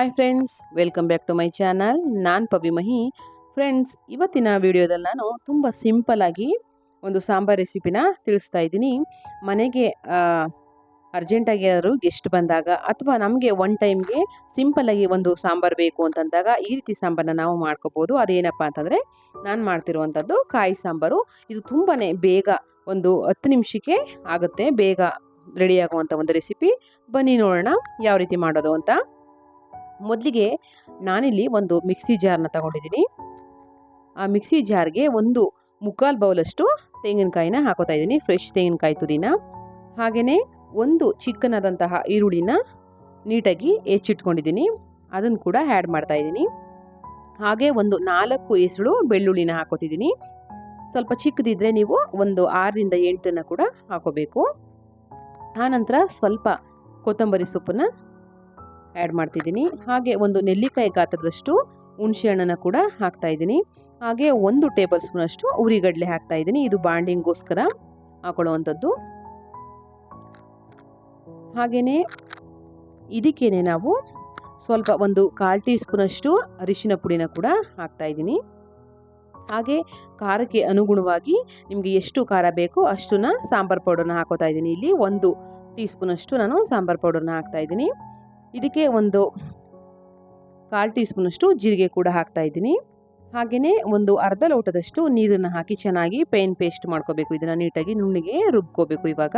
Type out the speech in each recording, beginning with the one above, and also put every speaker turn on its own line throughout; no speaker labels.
Hi friends welcome back to my channel ನಾನು ಪವಿ ಮಹಿ. Friends ಇವತ್ತಿನ ವಿಡಿಯೋದಲ್ಲಿ ನಾನು ತುಂಬ ಸಿಂಪಲ್ಲಾಗಿ ಒಂದು ಸಾಂಬಾರ್ ರೆಸಿಪಿನ ತಿಳಿಸ್ತಾ ಇದ್ದೀನಿ. ಮನೆಗೆ ಅರ್ಜೆಂಟಾಗಿ ಯಾರು ಗೆಸ್ಟ್ ಬಂದಾಗ ಅಥವಾ ನಮಗೆ ಒನ್ ಟೈಮ್ಗೆ ಸಿಂಪಲ್ಲಾಗಿ ಒಂದು ಸಾಂಬಾರು ಬೇಕು ಅಂತಂದಾಗ ಈ ರೀತಿ ಸಾಂಬಾರನ್ನ ನಾವು ಮಾಡ್ಕೋಬೋದು. ಅದೇನಪ್ಪ ಅಂತಂದರೆ ನಾನು ಮಾಡ್ತಿರುವಂಥದ್ದು ಕಾಯಿ ಸಾಂಬಾರು. ಇದು ತುಂಬಾ ಬೇಗ ಒಂದು ಹತ್ತು ನಿಮಿಷಕ್ಕೆ ಆಗುತ್ತೆ. ಬೇಗ ರೆಡಿ ಆಗುವಂಥ ಒಂದು ರೆಸಿಪಿ ಬನ್ನಿ ನೋಡೋಣ ಯಾವ ರೀತಿ ಮಾಡೋದು ಅಂತ. ಮೊದಲಿಗೆ ನಾನಿಲ್ಲಿ ಒಂದು ಮಿಕ್ಸಿ ಜಾರ್ನ ತಗೊಂಡಿದ್ದೀನಿ. ಆ ಮಿಕ್ಸಿ ಜಾರ್ಗೆ ಒಂದು ಮುಕ್ಕಾಲು ಬೌಲಷ್ಟು ತೆಂಗಿನಕಾಯಿನ ಹಾಕೋತಾ ಇದ್ದೀನಿ ಫ್ರೆಶ್ ತೆಂಗಿನಕಾಯಿ ತುರಿನ. ಹಾಗೆಯೇ ಒಂದು ಚಿಕ್ಕನಾದಂತಹ ಈರುಳ್ಳಿನ ನೀಟಾಗಿ ಹೆಚ್ಚಿಟ್ಕೊಂಡಿದ್ದೀನಿ. ಅದನ್ನು ಕೂಡ ಆ್ಯಡ್ ಮಾಡ್ತಾ ಇದ್ದೀನಿ. ಹಾಗೆ ಒಂದು ನಾಲ್ಕು ಎಸಳು ಬೆಳ್ಳುಳ್ಳಿನ ಹಾಕೋತಿದ್ದೀನಿ. ಸ್ವಲ್ಪ ಚಿಕ್ಕದಿದ್ದರೆ ನೀವು ಒಂದು ಆರರಿಂದ ಎಂಟನ್ನು ಕೂಡ ಹಾಕೋಬೇಕು. ಆನಂತರ ಸ್ವಲ್ಪ ಕೊತ್ತಂಬರಿ ಸೊಪ್ಪನ್ನು ಆ್ಯಡ್ ಮಾಡ್ತಿದ್ದೀನಿ. ಹಾಗೆ ಒಂದು ನೆಲ್ಲಿಕಾಯಿ ಗಾತ್ರದಷ್ಟು ಹುಣಸೆ ಹಣ್ಣನ್ನು ಕೂಡ ಹಾಕ್ತಾ ಇದ್ದೀನಿ. ಹಾಗೆ ಒಂದು ಟೇಬಲ್ ಸ್ಪೂನಷ್ಟು ಉರಿಗಡಲೆ ಹಾಕ್ತಾ ಇದ್ದೀನಿ. ಇದು ಬಾಂಡಿಂಗ್ಗೋಸ್ಕರ ಹಾಕೊಳ್ಳುವಂಥದ್ದು. ಹಾಗೆಯೇ ಇದಕ್ಕೇನೆ ನಾವು ಸ್ವಲ್ಪ ಒಂದು ಕಾಲು ಟೀ ಸ್ಪೂನಷ್ಟು ಅರಿಶಿನ ಪುಡಿನ ಕೂಡ ಹಾಕ್ತಾ ಇದ್ದೀನಿ. ಹಾಗೆ ಖಾರಕ್ಕೆ ಅನುಗುಣವಾಗಿ ನಿಮಗೆ ಎಷ್ಟು ಖಾರ ಬೇಕೋ ಅಷ್ಟನ್ನ ಸಾಂಬಾರು ಪೌಡರ್ನ ಹಾಕೋತಾ ಇದ್ದೀನಿ. ಇಲ್ಲಿ ಒಂದು ಟೀ ಸ್ಪೂನಷ್ಟು ನಾನು ಸಾಂಬಾರು ಪೌಡರ್ನ ಹಾಕ್ತಾ ಇದ್ದೀನಿ. ಇದಕ್ಕೆ ಒಂದು ಕಾಲು ಟೀ ಸ್ಪೂನಷ್ಟು ಜೀರಿಗೆ ಕೂಡ ಹಾಕ್ತಾ ಇದ್ದೀನಿ. ಹಾಗೆಯೇ ಒಂದು ಅರ್ಧ ಲೋಟದಷ್ಟು ನೀರನ್ನು ಹಾಕಿ ಚೆನ್ನಾಗಿ ಪೇನ್ ಪೇಸ್ಟ್ ಮಾಡ್ಕೋಬೇಕು. ಇದನ್ನು ನೀಟಾಗಿ ನುಣ್ಣಿಗೆ ರುಬ್ಕೋಬೇಕು ಇವಾಗ.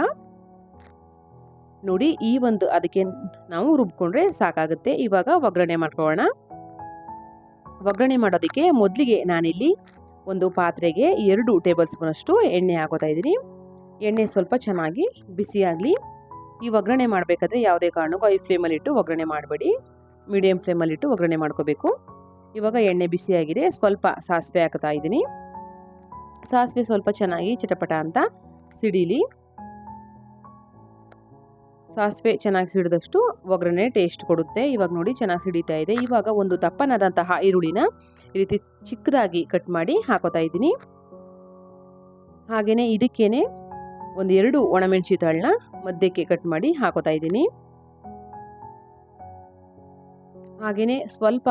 ನೋಡಿ, ಈ ಒಂದು ಅದಕ್ಕೆ ನಾವು ರುಬ್ಕೊಂಡ್ರೆ ಸಾಕಾಗುತ್ತೆ. ಇವಾಗ ಒಗ್ಗರಣೆ ಮಾಡ್ಕೊಳ್ಳೋಣ. ಒಗ್ಗರಣೆ ಮಾಡೋದಕ್ಕೆ ಮೊದಲಿಗೆ ನಾನಿಲ್ಲಿ ಒಂದು ಪಾತ್ರೆಗೆ ಎರಡು ಟೇಬಲ್ ಸ್ಪೂನಷ್ಟು ಎಣ್ಣೆ ಹಾಕೋತಾ ಇದ್ದೀನಿ. ಎಣ್ಣೆ ಸ್ವಲ್ಪ ಚೆನ್ನಾಗಿ ಬಿಸಿಯಾಗಲಿ ಈ ಒಗ್ಗರಣೆ ಮಾಡಬೇಕಾದ್ರೆ ಯಾವುದೇ ಕಾರಣಕ್ಕೂ ಐ ಫ್ಲೇಮಲ್ಲಿಟ್ಟು ಒಗ್ಗರಣೆ ಮಾಡಬೇಡಿ. ಮೀಡಿಯಮ್ ಫ್ಲೇಮಲ್ಲಿಟ್ಟು ಒಗ್ಗರಣೆ ಮಾಡ್ಕೋಬೇಕು. ಇವಾಗ ಎಣ್ಣೆ ಬಿಸಿಯಾಗಿದೆ ಸ್ವಲ್ಪ ಸಾಸಿವೆ ಹಾಕ್ತಾ ಇದ್ದೀನಿ. ಸಾಸಿವೆ ಸ್ವಲ್ಪ ಚೆನ್ನಾಗಿ ಚಟಪಟ ಅಂತ ಸಿಡಿಲಿ. ಸಾಸಿವೆ ಚೆನ್ನಾಗಿ ಸಿಡಿದಷ್ಟು ಒಗ್ಗರಣೆ ಟೇಸ್ಟ್ ಕೊಡುತ್ತೆ. ಇವಾಗ ನೋಡಿ ಚೆನ್ನಾಗಿ ಸಿಡಿತಾ ಇದೆ. ಇವಾಗ ಒಂದು ದಪ್ಪನಾದಂತಹ ಈರುಳ್ಳಿನ ಈ ರೀತಿ ಚಿಕ್ಕದಾಗಿ ಕಟ್ ಮಾಡಿ ಹಾಕೋತಾ ಇದ್ದೀನಿ. ಹಾಗೆಯೇ ಇದಕ್ಕೇನೆ ಒಂದು ಎರಡು ತಾಳ್ನ ಮಧ್ಯಕ್ಕೆ ಕಟ್ ಮಾಡಿ ಹಾಕೋತಾ ಇದ್ದೀನಿ. ಹಾಗೆಯೇ ಸ್ವಲ್ಪ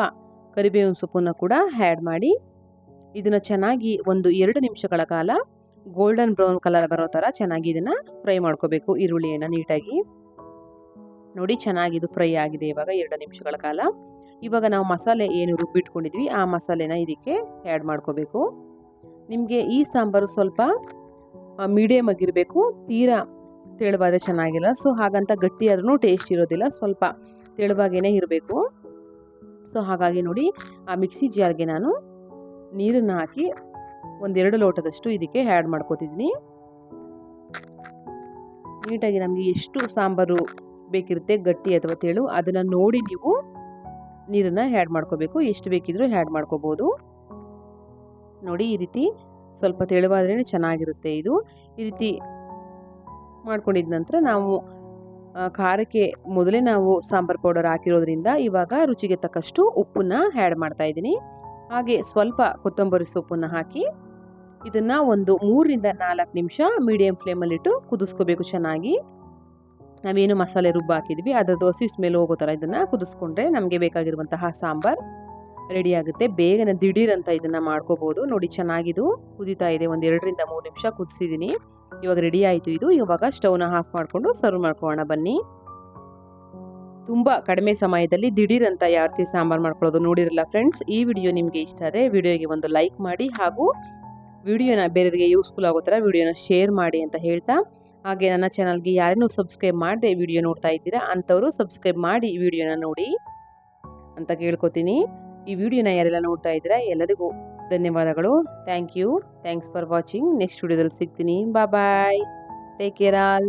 ಕರಿಬೇವಿನ ಸೊಪ್ಪನ್ನು ಕೂಡ ಆ್ಯಡ್ ಮಾಡಿ ಇದನ್ನು ಚೆನ್ನಾಗಿ ಒಂದು ಎರಡು ನಿಮಿಷಗಳ ಕಾಲ ಗೋಲ್ಡನ್ ಬ್ರೌನ್ ಕಲರ್ ಬರೋ ಥರ ಚೆನ್ನಾಗಿ ಇದನ್ನು ಫ್ರೈ ಮಾಡ್ಕೋಬೇಕು ಈರುಳ್ಳಿಯನ್ನು ನೀಟಾಗಿ. ನೋಡಿ ಚೆನ್ನಾಗಿ ಇದು ಫ್ರೈ ಆಗಿದೆ ಇವಾಗ ಎರಡು ನಿಮಿಷಗಳ ಕಾಲ. ಇವಾಗ ನಾವು ಮಸಾಲೆ ಏನು ರುಬ್ಬಿಟ್ಕೊಂಡಿದ್ವಿ ಆ ಮಸಾಲೆನ ಇದಕ್ಕೆ ಆ್ಯಡ್ ಮಾಡ್ಕೋಬೇಕು. ನಿಮಗೆ ಈ ಸಾಂಬಾರು ಸ್ವಲ್ಪ ಮೀಡಿಯಮ್ ಆಗಿರಬೇಕು, ತೀರಾ ತೆಳುವಾದರೆ ಚೆನ್ನಾಗಿಲ್ಲ. ಸೊ ಹಾಗಂತ ಗಟ್ಟಿ ಆದ್ರೂ ಟೇಸ್ಟ್ ಇರೋದಿಲ್ಲ. ಸ್ವಲ್ಪ ತೆಳುವಾಗೇ ಇರಬೇಕು. ಸೊ ಹಾಗಾಗಿ ನೋಡಿ, ಆ ಮಿಕ್ಸಿ ಜಾರ್ಗೆ ನಾನು ನೀರನ್ನು ಹಾಕಿ ಒಂದೆರಡು ಲೋಟದಷ್ಟು ಇದಕ್ಕೆ ಆ್ಯಡ್ ಮಾಡ್ಕೋತಿದ್ದೀನಿ. ನೀಟಾಗಿ ನಮಗೆ ಎಷ್ಟು ಸಾಂಬಾರು ಬೇಕಿರುತ್ತೆ, ಗಟ್ಟಿ ಅಥವಾ ತೆಳು, ಅದನ್ನು ನೋಡಿ ನೀವು ನೀರನ್ನು ಆ್ಯಡ್ ಮಾಡ್ಕೋಬೇಕು. ಎಷ್ಟು ಬೇಕಿದ್ರೂ ಆ್ಯಡ್ ಮಾಡ್ಕೋಬೋದು. ನೋಡಿ ಈ ರೀತಿ ಸ್ವಲ್ಪ ತೆಳುವಾದ್ರೇ ಚೆನ್ನಾಗಿರುತ್ತೆ ಇದು. ಈ ರೀತಿ ಮಾಡ್ಕೊಂಡಿದ ನಂತರ ನಾವು ಖಾರಕ್ಕೆ ಮೊದಲೇ ನಾವು ಸಾಂಬಾರು ಪೌಡರ್ ಹಾಕಿರೋದ್ರಿಂದ ಇವಾಗ ರುಚಿಗೆ ತಕ್ಕಷ್ಟು ಉಪ್ಪನ್ನ ಆ್ಯಡ್ ಮಾಡ್ತಾ ಇದ್ದೀನಿ. ಹಾಗೆ ಸ್ವಲ್ಪ ಕೊತ್ತಂಬರಿ ಸೊಪ್ಪನ್ನು ಹಾಕಿ ಇದನ್ನು ಒಂದು ಮೂರರಿಂದ ನಾಲ್ಕು ನಿಮಿಷ ಮೀಡಿಯಮ್ ಫ್ಲೇಮಲ್ಲಿಟ್ಟು ಕುದಿಸ್ಕೋಬೇಕು ಚೆನ್ನಾಗಿ. ನಾವೇನು ಮಸಾಲೆ ರುಬ್ಬ ಹಾಕಿದ್ವಿ ಅದರದ್ದು ಹಸಿ ಸ್ಮೆಲ್ ಹೋಗೋ ಥರ ಇದನ್ನು ಕುದಿಸ್ಕೊಂಡ್ರೆ ನಮಗೆ ಬೇಕಾಗಿರುವಂತಹ ಸಾಂಬಾರು ರೆಡಿ ಆಗುತ್ತೆ. ಬೇಗನೆ ದಿಢೀರ್ ಅಂತ ಇದನ್ನ ಮಾಡ್ಕೋಬಹುದು ನೋಡಿ ಚೆನ್ನಾಗಿದು ಕುದಿತಾ ಇದೆ. ಒಂದ್ ಎರಡರಿಂದ ಮೂರು ನಿಮಿಷ ಕುದಿಸಿದೀನಿ. ಇವಾಗ ರೆಡಿ ಆಯ್ತು ಇದು. ಇವಾಗ ಸ್ಟವ್ನ ಆಫ್ ಮಾಡಿಕೊಂಡು ಸರ್ವ್ ಮಾಡ್ಕೊಳ್ಳೋಣ. ಬನ್ನಿ. ತುಂಬ ಕಡಿಮೆ ಸಮಯದಲ್ಲಿ ದಿಢೀರ್ ಅಂತ ಯಾವ ರೀತಿ ಸಾಂಬಾರು ಮಾಡ್ಕೊಳ್ಳೋದು ನೋಡಿರಲ್ಲ ಫ್ರೆಂಡ್ಸ್, ಈ ವಿಡಿಯೋ ನಿಮಗೆ ಇಷ್ಟ ಆದರೆ ವಿಡಿಯೋಗೆ ಒಂದು ಲೈಕ್ ಮಾಡಿ ಹಾಗೂ ವಿಡಿಯೋನ ಬೇರೆಯವರಿಗೆ ಯೂಸ್ಫುಲ್ ಆಗೋ ಥರ ವಿಡಿಯೋನ ಶೇರ್ ಮಾಡಿ ಅಂತ ಹೇಳ್ತಾ. ಹಾಗೆ ನನ್ನ ಚಾನಲ್ಗೆ ಯಾರನ್ನೂ ಸಬ್ಸ್ಕ್ರೈಬ್ ಮಾಡಿದೆ ವಿಡಿಯೋ ನೋಡ್ತಾ ಇದ್ದೀರಾ ಅಂಥವರು ಸಬ್ಸ್ಕ್ರೈಬ್ ಮಾಡಿ ವಿಡಿಯೋನ ನೋಡಿ ಅಂತ ಕೇಳ್ಕೊತೀನಿ. ಈ ವಿಡಿಯೋನ ಯಾರೆಲ್ಲ ನೋಡ್ತಾ ಇದ್ದೀರಾ, ಎಲ್ಲರಿಗೂ ಧನ್ಯವಾದಗಳು. Thank you thanks for watching next ವಿಡಿಯೋದಲ್ಲಿ ಸಿಗ್ತೀನಿ. ಬಾ ಬಾಯ್ ಟೇಕ್ ಕೇರ್ ಆಲ್